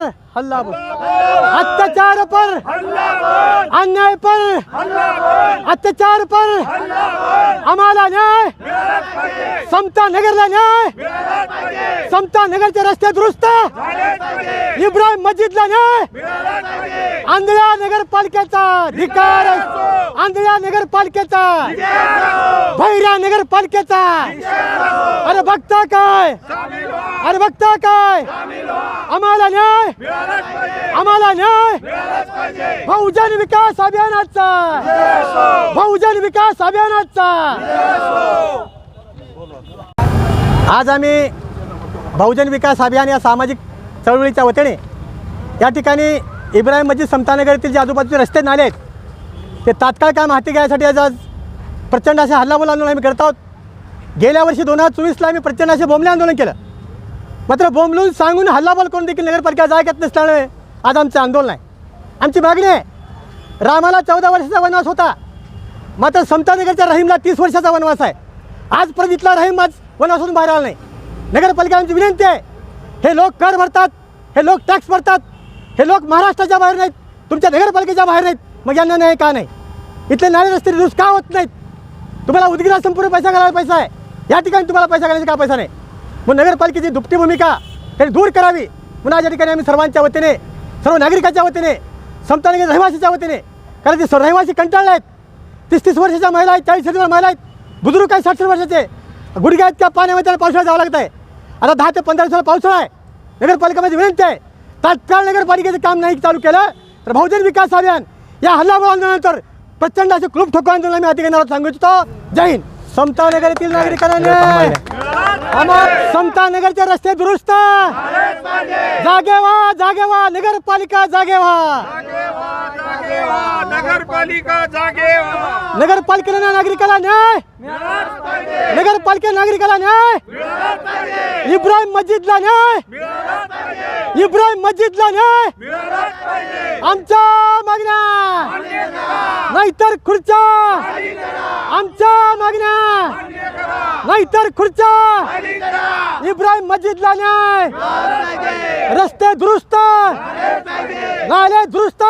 हल्ला अत्याचार पर. अन्याय पर. अत्याचार पर. आम्हाला न्याय. समता नगरला न्याय. समता नगरचे रस्ते दुरुस्त. इब्राहिम मस्जिदला न्याय! आंधळ्या नगरपालिकेचा धिकार आंधळ्या नगरपालिकेचा भैऱ्या नगरपालिकेचा! अरे बघता काय? अरे बघता काय? आम्हाला न्याय! आम्हाला न्याय! बहुजन विकास अभियानाचा! बहुजन विकास अभियानाचा! आज आम्ही बहुजन विकास अभियान या सामाजिक चळवळीच्या वतीने. या ठिकाणी इब्राहिम मस्जिद समतानगर येथील जे आजूबाजूचे रस्ते नाले आहेत ते तात्काळ काम हाती घ्यायसाठी आज आज प्रचंड असे हल्लाबोल आंदोलन आम्ही करत आहोत. गेल्या वर्षी दोन हजार चोवीसला आम्ही प्रचंड असे बोंबले आंदोलन केलं. मात्र बोंबलून सांगून हल्लाबोल करून देखील नगरपालिका जागा घेत नसल्यामुळे आज आमचं आंदोलन आहे. आमची मागणी आहे रामाला चौदा वर्षाचा वनवास होता. मात्र समतानगरच्या रहीमला तीस वर्षाचा वनवास आहे. आजपर्यंत इथला रहीम आज वनवासून बाहेर आला नाही. नगरपालिका आमची विनंती आहे हे लोक कर भरतात हे लोक टॅक्स भरतात हे लोक महाराष्ट्राच्या बाहेर नाहीत तुमच्या नगरपालिकेच्या बाहेर नाहीत. मग यांना नाही का नाही? इथले नाले रस्ते दुरुस्त का होत नाहीत? तुम्हाला उदगीरा संपूर्ण पैसा घालायला पैसा आहे. या ठिकाणी तुम्हाला पैसा घालायचा का पैसा नाही? मग नगरपालिकेची दुपटी भूमिका त्यांनी दूर करावी. पुन्हा या ठिकाणी आम्ही सर्वांच्या वतीने सर्व नागरिकांच्या वतीने समतानगर रहिवासीच्या वतीने कारण ते सर्व रहिवासी कंटाळले आहेत. तीस तीस वर्षाच्या महिला आहेत चाळीस वर्षाच्या महिला आहेत बुजुर्ग आहेत साठ वर्षाचे वर्षाचे. गुडघ्या इतक्या पाण्यामध्ये त्याला पावसाळ्यात जावं लागत आहे आता दहा ते पंधरा दिवसाला पावसाळा आहे. नगरपालिकेमध्ये विनंती आहे. तात्काळ नगरपालिकेचं काम नाही चालू केलं तर बहुजन विकास अभियान या हल्लाबोल आंदोलनानंतर प्रचंड असे क्लूप ठोको आंदोलन आम्ही आहोत सांगू इच्छितो. जय हिंद. समता नगर येथील नागरिकांना. समता नगरचे रस्ते दुरुस्त. जागे व्हा जागे व्हा नगरपालिका जागे व्हा नगरपालिका जागे. नगरपालिकेला नागरिकाला न्याय. नगरपालिके नागरिकाला न्याय इब्राहिम मस्जिदला न्याय. इब्राहिम मस्जिदला न्याय. आमच्या मागण्या. नाहीतर खुर्च्या. आमच्या मागण्या. नाहीतर खुर्च्या. इब्राहिम मस्जिदला न्याय. रस्ते दुरुस्त. नाले दुरुस्त.